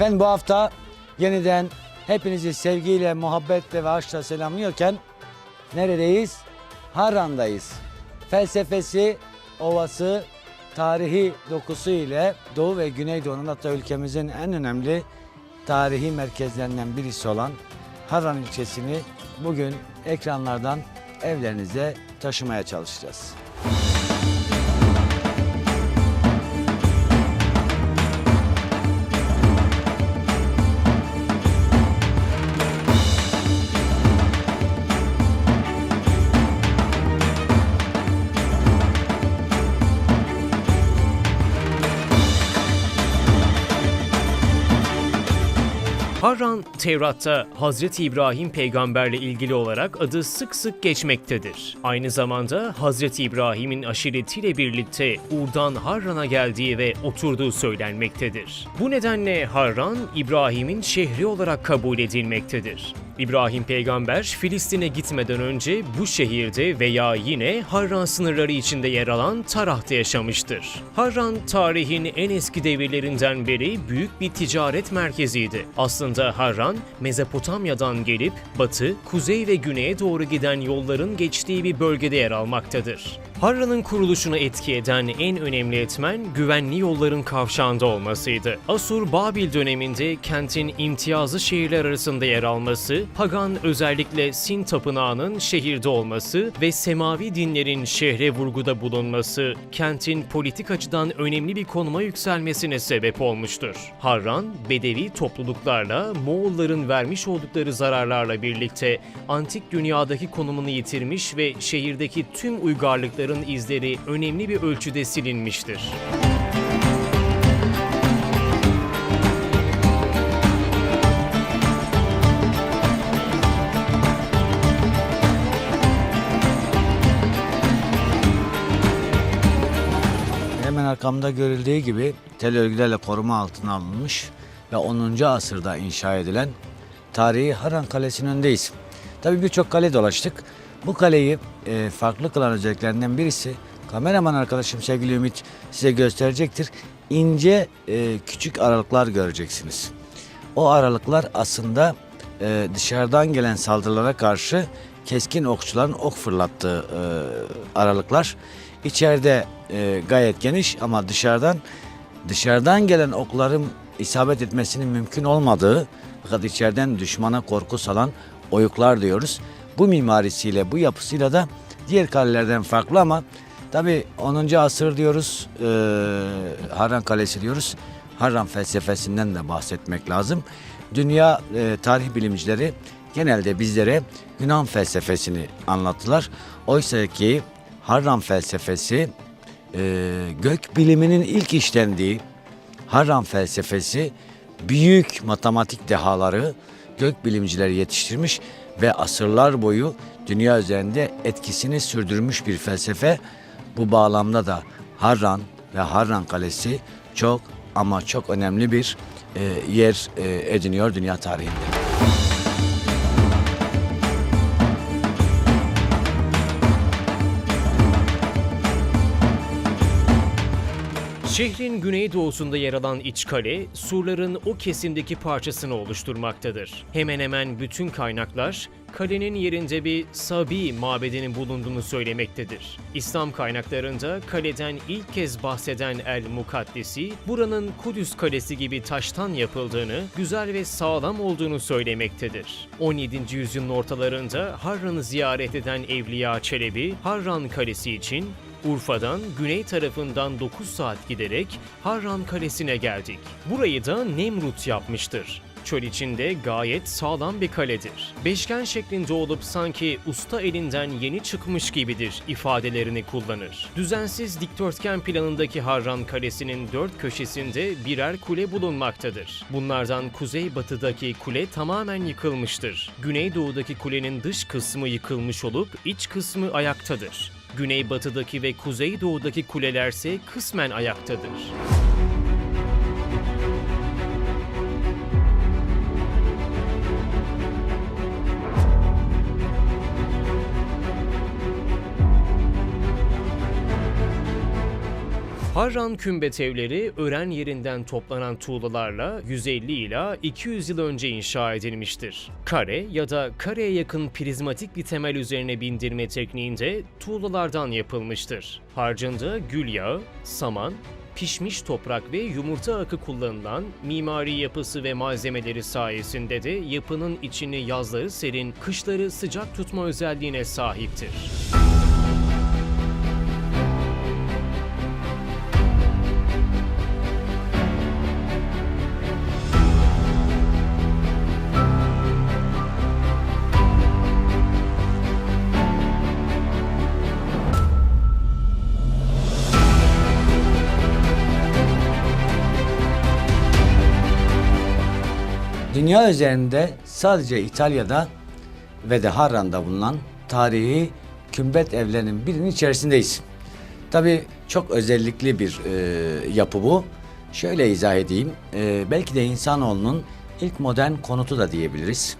Ben bu hafta yeniden hepinizi sevgiyle, muhabbetle ve aşkla selamlıyorken neredeyiz? Harran'dayız. Felsefesi, ovası, tarihi dokusu ile Doğu ve Güneydoğu'nun hatta ülkemizin en önemli tarihi merkezlerinden birisi olan Harran ilçesini bugün ekranlardan evlerinize taşımaya çalışacağız. Harran, Tevrat'ta Hazreti İbrahim peygamberle ilgili olarak adı sık sık geçmektedir. Aynı zamanda Hazreti İbrahim'in aşiretiyle birlikte Ur'dan Harran'a geldiği ve oturduğu söylenmektedir. Bu nedenle Harran, İbrahim'in şehri olarak kabul edilmektedir. İbrahim peygamber Filistin'e gitmeden önce bu şehirde veya yine Harran sınırları içinde yer alan Tarah'ta yaşamıştır. Harran tarihin en eski devirlerinden beri büyük bir ticaret merkeziydi. Aslında Harran Mezopotamya'dan gelip batı, kuzey ve güneye doğru giden yolların geçtiği bir bölgede yer almaktadır. Harran'ın kuruluşunu etki eden en önemli etmen güvenli yolların kavşağında olmasıydı. Asur-Babil döneminde kentin imtiyazlı şehirler arasında yer alması, pagan özellikle Sin tapınağının şehirde olması ve semavi dinlerin şehre vurguda bulunması, kentin politik açıdan önemli bir konuma yükselmesine sebep olmuştur. Harran, Bedevi topluluklarla Moğolların vermiş oldukları zararlarla birlikte antik dünyadaki konumunu yitirmiş ve şehirdeki tüm uygarlıkların izleri önemli bir ölçüde silinmiştir. Hemen arkamda görüldüğü gibi tel örgülerle koruma altına alınmış ve 10. asırda inşa edilen tarihi Harran Kalesi'nin önündeyiz. Tabii birçok kale dolaştık. Bu kaleyi e, farklı kılan özelliklerinden birisi kameraman arkadaşım sevgili Ümit size gösterecektir. İnce e, küçük aralıklar göreceksiniz. O aralıklar aslında e, dışarıdan gelen saldırılara karşı keskin okçuların ok fırlattığı e, aralıklar. İçeride e, gayet geniş ama dışarıdan dışarıdan gelen okların isabet etmesinin mümkün olmadığı fakat içeriden düşmana korku salan oyuklar diyoruz. Bu mimarisiyle, bu yapısıyla da diğer kalelerden farklı ama tabi 10. asır diyoruz, e, Harran Kalesi diyoruz. Harran felsefesinden de bahsetmek lazım. Dünya e, tarih bilimcileri genelde bizlere Yunan felsefesini anlattılar. Oysa ki Harran felsefesi e, gök biliminin ilk işlendiği Harran felsefesi büyük matematik dehaları gök bilimcileri yetiştirmiş ve asırlar boyu dünya üzerinde etkisini sürdürmüş bir felsefe. Bu bağlamda da Harran ve Harran Kalesi çok ama çok önemli bir e, yer e, ediniyor dünya tarihinde. Şehrin güneydoğusunda yer alan iç kale, surların o kesimdeki parçasını oluşturmaktadır. Hemen hemen bütün kaynaklar, kalenin yerinde bir Sabi mabedinin bulunduğunu söylemektedir. İslam kaynaklarında kaleden ilk kez bahseden El Mukaddesi, buranın Kudüs Kalesi gibi taştan yapıldığını, güzel ve sağlam olduğunu söylemektedir. 17. yüzyılın ortalarında Harran'ı ziyaret eden Evliya Çelebi, Harran Kalesi için Urfa'dan güney tarafından 9 saat giderek Harran Kalesi'ne geldik. Burayı da Nemrut yapmıştır. Çöl içinde gayet sağlam bir kaledir. Beşgen şeklinde olup sanki usta elinden yeni çıkmış gibidir ifadelerini kullanır. Düzensiz dikdörtgen planındaki Harran Kalesi'nin dört köşesinde birer kule bulunmaktadır. Bunlardan kuzey-batıdaki kule tamamen yıkılmıştır. Güneydoğudaki kulenin dış kısmı yıkılmış olup iç kısmı ayaktadır. Güneybatıdaki ve kuzeydoğudaki kulelerse kısmen ayaktadır. Harran kümbet evleri ören yerinden toplanan tuğlalarla 150 ila 200 yıl önce inşa edilmiştir. Kare ya da kareye yakın prizmatik bir temel üzerine bindirme tekniğinde tuğlalardan yapılmıştır. Harcında gül yağı, saman, pişmiş toprak ve yumurta akı kullanılan mimari yapısı ve malzemeleri sayesinde de yapının içini yazları serin, kışları sıcak tutma özelliğine sahiptir. Dünya üzerinde sadece İtalya'da ve de Harran'da bulunan tarihi kümbet evlerinin birinin içerisindeyiz. Tabii çok özellikli bir e, yapı bu. Şöyle izah edeyim. E, belki de insanoğlunun ilk modern konutu da diyebiliriz.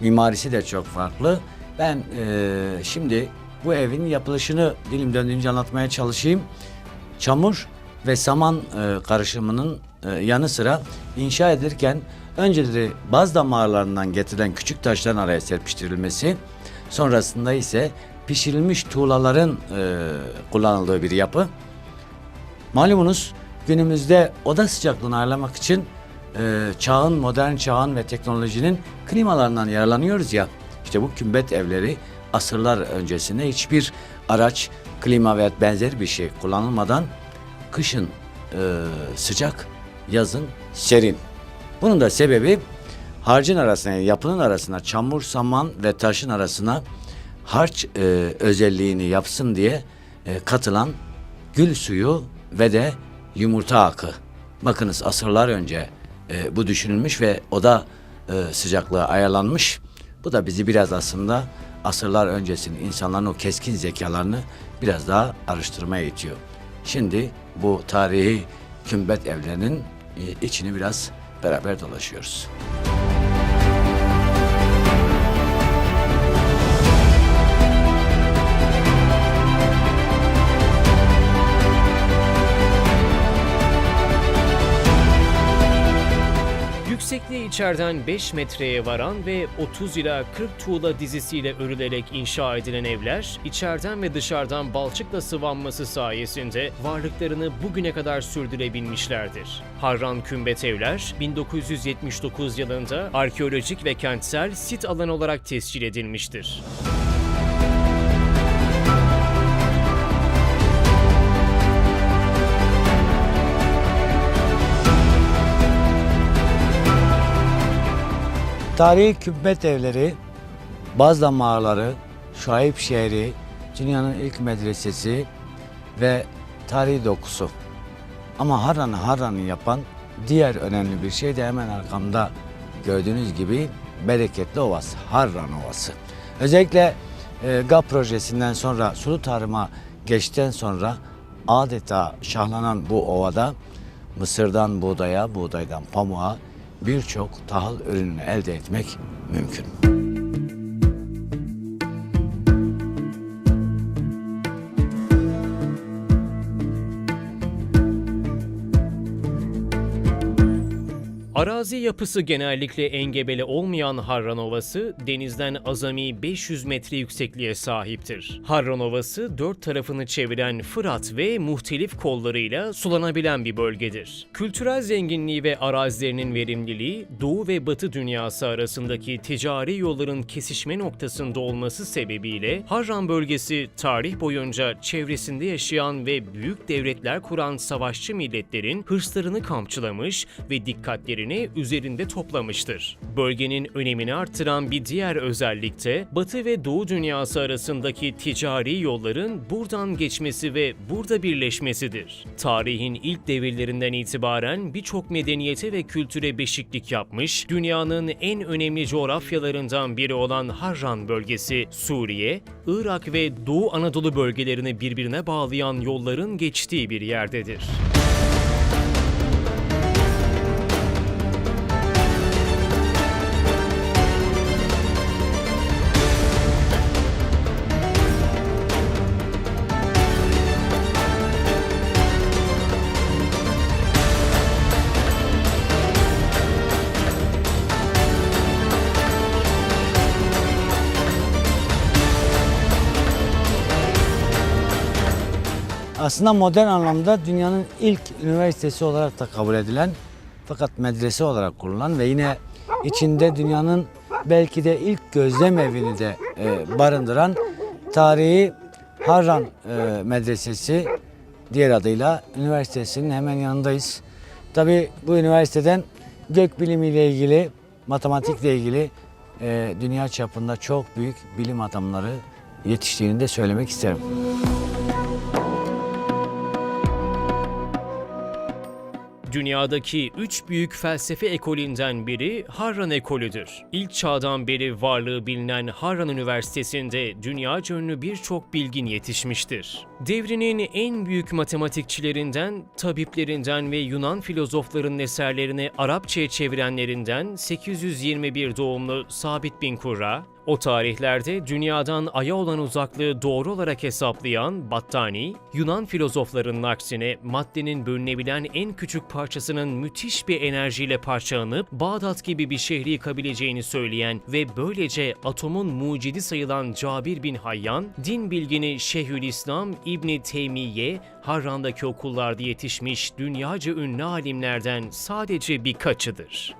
Mimarisi de çok farklı. Ben e, şimdi bu evin yapılışını dilim döndüğünce anlatmaya çalışayım. Çamur ve saman e, karışımının e, yanı sıra inşa edilirken önceleri baz damarlarından getirilen küçük taşların araya serpiştirilmesi, sonrasında ise pişirilmiş tuğlaların e, kullanıldığı bir yapı. Malumunuz günümüzde oda sıcaklığını ayarlamak için e, çağın, modern çağın ve teknolojinin klimalarından yararlanıyoruz ya. İşte bu kümbet evleri asırlar öncesinde hiçbir araç, klima veya benzer bir şey kullanılmadan kışın e, sıcak, yazın serin. Bunun da sebebi harcın arasına, yani yapının arasına çamur, saman ve taşın arasına harç e, özelliğini yapsın diye e, katılan gül suyu ve de yumurta akı. Bakınız asırlar önce e, bu düşünülmüş ve oda e, sıcaklığı ayarlanmış. Bu da bizi biraz aslında asırlar öncesinin insanların o keskin zekalarını biraz daha araştırmaya itiyor. Şimdi bu tarihi kümbet evlerinin e, içini biraz beraber dolaşıyoruz. Yüksekliği içeriden 5 metreye varan ve 30 ila 40 tuğla dizisiyle örülerek inşa edilen evler, içeriden ve dışarıdan balçıkla sıvanması sayesinde varlıklarını bugüne kadar sürdürebilmişlerdir. Harran Kümbet Evler, 1979 yılında arkeolojik ve kentsel sit alanı olarak tescil edilmiştir. Tarihi kümbet evleri, Bazda mağaraları, Şuayb şehri, dünyanın ilk medresesi ve tarihi dokusu. Ama Harran'ı Harran'ı yapan diğer önemli bir şey de hemen arkamda gördüğünüz gibi bereketli ovası, Harran Ovası. Özellikle e, GAP projesinden sonra sulu tarıma geçtikten sonra adeta şahlanan bu ovada mısırdan buğdaya, buğdaydan pamuğa birçok tahıl ürününü elde etmek mümkün. Arazi yapısı genellikle engebeli olmayan Harran Ovası, denizden azami 500 metre yüksekliğe sahiptir. Harran Ovası, dört tarafını çeviren Fırat ve muhtelif kollarıyla sulanabilen bir bölgedir. Kültürel zenginliği ve arazilerinin verimliliği, Doğu ve Batı dünyası arasındaki ticari yolların kesişme noktasında olması sebebiyle Harran bölgesi tarih boyunca çevresinde yaşayan ve büyük devletler kuran savaşçı milletlerin hırslarını kamçılamış ve dikkatlerini üzerinde toplamıştır. Bölgenin önemini artıran bir diğer özellik de Batı ve Doğu dünyası arasındaki ticari yolların buradan geçmesi ve burada birleşmesidir. Tarihin ilk devirlerinden itibaren birçok medeniyete ve kültüre beşiklik yapmış, dünyanın en önemli coğrafyalarından biri olan Harran bölgesi, Suriye, Irak ve Doğu Anadolu bölgelerini birbirine bağlayan yolların geçtiği bir yerdedir. Aslında modern anlamda dünyanın ilk üniversitesi olarak da kabul edilen fakat medrese olarak kurulan ve yine içinde dünyanın belki de ilk gözlem evini de e, barındıran tarihi Harran e, Medresesi diğer adıyla üniversitesinin hemen yanındayız. Tabi bu üniversiteden gökbilimiyle ilgili, matematikle ilgili e, dünya çapında çok büyük bilim adamları yetiştiğini de söylemek isterim. Dünyadaki üç büyük felsefe ekolünden biri Harran ekolüdür. İlk çağdan beri varlığı bilinen Harran Üniversitesi'nde dünyaca ünlü birçok bilgin yetişmiştir. Devrinin en büyük matematikçilerinden, tabiplerinden ve Yunan filozoflarının eserlerini Arapçaya çevirenlerinden 821 doğumlu Sabit bin Kurra, o tarihlerde dünyadan Ay'a olan uzaklığı doğru olarak hesaplayan Battani, Yunan filozoflarının aksine maddenin bölünebilen en küçük parçasının müthiş bir enerjiyle parçalanıp Bağdat gibi bir şehri yıkabileceğini söyleyen ve böylece atomun mucidi sayılan Cabir bin Hayyan, din bilgini Şeyhülislam İbni Teymiye, Harran'daki okullarda yetişmiş dünyaca ünlü alimlerden sadece birkaçıdır.